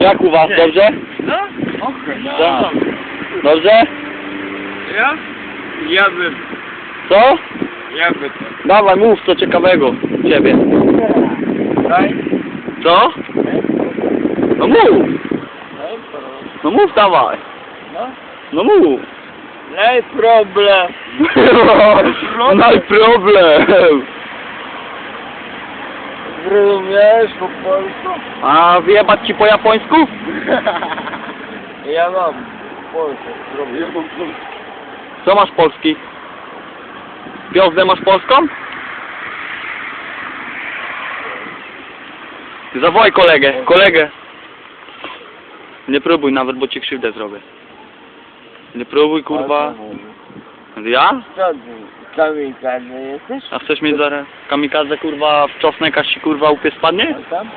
Jak u was, dobrze? No? Okej. Tak. Dobrze? Ja? Ja bym. Co? Ja bym. Dawaj, mów co ciekawego u ciebie. Daj. Co? No mów! No mów dawaj! No. No mów! Daj problem. No i problem! Zrozumiesz po polsku? A wyjebać ci po japońsku? Ja mam polsku. Zrobię. Co masz polski? Gwiazdę masz polską? Zawołaj kolegę, kolegę. Nie próbuj nawet, bo ci krzywdę zrobię. Nie próbuj, kurwa. Ja? Ty? Kamikaze jesteś? A chcesz mieć zaraz kamikadze, kurwa, w czosnek, aż ci, kurwa, upie spadnie? Tam?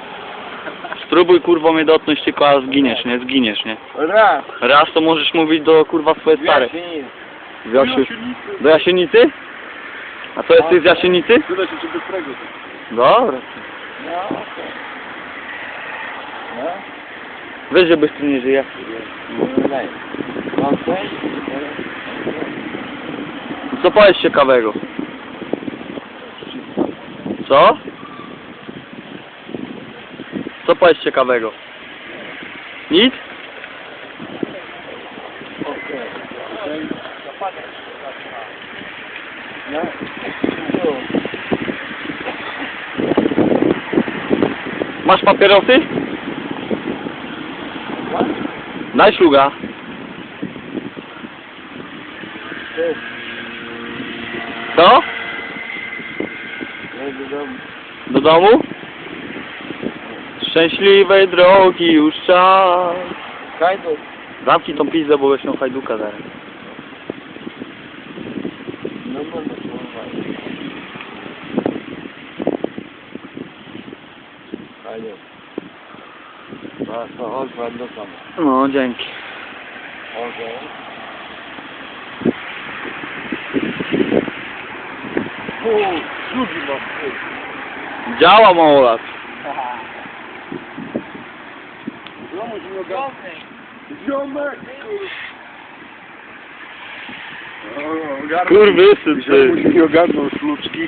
Spróbuj, kurwa, mnie dotknąć, tylko a zginiesz, nie? Zginiesz, nie? Raz. Raz to możesz mówić do, kurwa, swojej starej. W Jasiu... Do Jasienicy? A co, jesteś z Jasienicy? Tyle się ciebie strego. Dobra. No, okej. No. Wiesz, że bez tu nie żyje. No, daj. Okej. Co powiesz ciekawego? Co? Co powiesz ciekawego? Nic? Masz papierosy? Daj szluga. Co? No, do domu. Do domu? Szczęśliwej drogi już czas. Hajduk. Zamknij tą pizdę, bo weźmią hajduka zaraz. No, no, no. Hajduk. No, to chodź do domu. No, dzięki. Okej. Fu, drugi mam. Działa małolat. Ziomek ogarnął. Ziomek! Kurwysyn ty. Ziomek mi ogarnął szluczki.